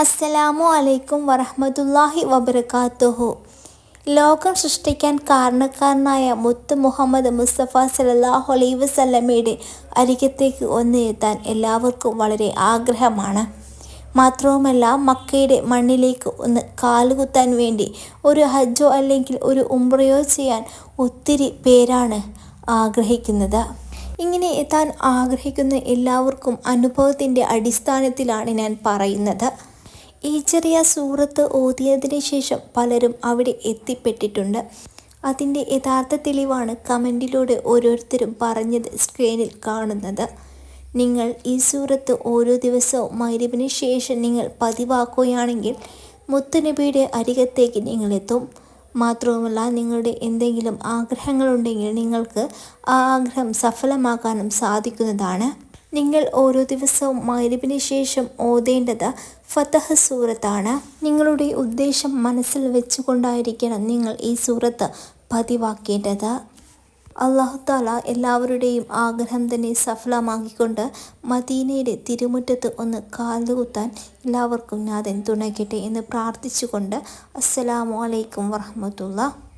അസ്സലാമു അലൈക്കും വറഹമത്തല്ലാഹി വബർക്കാത്തുഹു ലോകം സൃഷ്ടിക്കാൻ കാരണക്കാരനായ മുത്ത് മുഹമ്മദ് മുസ്തഫ സലല്ലാഹു അലൈ വസല്ലമയുടെ അരികത്തേക്ക് ഒന്ന് എത്താൻ എല്ലാവർക്കും വളരെ ആഗ്രഹമാണ്. മാത്രവുമല്ല മക്കയുടെ മണ്ണിലേക്ക് ഒന്ന് കാലുകുത്താൻ വേണ്ടി ഒരു ഹജ്ജോ അല്ലെങ്കിൽ ഒരു ഉംറയോ ചെയ്യാൻ ഒത്തിരി പേരാണ് ആഗ്രഹിക്കുന്നത്. ഇങ്ങനെ എത്താൻ ആഗ്രഹിക്കുന്ന എല്ലാവർക്കും അനുഭവത്തിന്റെ അടിസ്ഥാനത്തിലാണ് ഞാൻ പറയുന്നത്. ഈ ചെറിയ സൂറത്ത് ഓതിയതിന് ശേഷം പലരും അവിടെ എത്തിപ്പെട്ടിട്ടുണ്ട്. അതിന്റെ യഥാർത്ഥ തെളിവാണ് കമന്റിലൂടെ ഓരോരുത്തരും പറഞ്ഞത് സ്ക്രീനിൽ കാണുന്നത്. നിങ്ങൾ ഈ സൂറത്ത് ഓരോ ദിവസവും മൈരവിന് ശേഷം നിങ്ങൾ പതിവാക്കുകയാണെങ്കിൽ മുത്തുനബിയുടെ അരികത്തേക്ക് നിങ്ങളെത്തും മാത്രവുമല്ല നിങ്ങളുടെ എന്തെങ്കിലും ആഗ്രഹങ്ങളുണ്ടെങ്കിൽ നിങ്ങൾക്ക് ആ ആഗ്രഹം സഫലമാക്കാനും സാധിക്കുന്നതാണ്. നിങ്ങൾ ഓരോ ദിവസവും മൈരബിന് ശേഷം ഓതേണ്ടത് ഫതഹ സൂറത്താണ്. നിങ്ങളുടെ ഉദ്ദേശം മനസ്സിൽ വെച്ചുകൊണ്ടായിരിക്കണം നിങ്ങൾ ഈ സൂറത്ത് പതിവാക്കേണ്ടത്. അള്ളാഹുത്താല എല്ലാവരുടെയും ആഗ്രഹം തന്നെ സഫലമാക്കിക്കൊണ്ട് മദീനയുടെ തിരുമുറ്റത്ത് ഒന്ന് കാലുകുത്താൻ എല്ലാവർക്കും നാഥൻ തുണയ്ക്കട്ടെ എന്ന് പ്രാർത്ഥിച്ചുകൊണ്ട് അസ്സലാമലൈക്കും വറഹമത്തുള്ള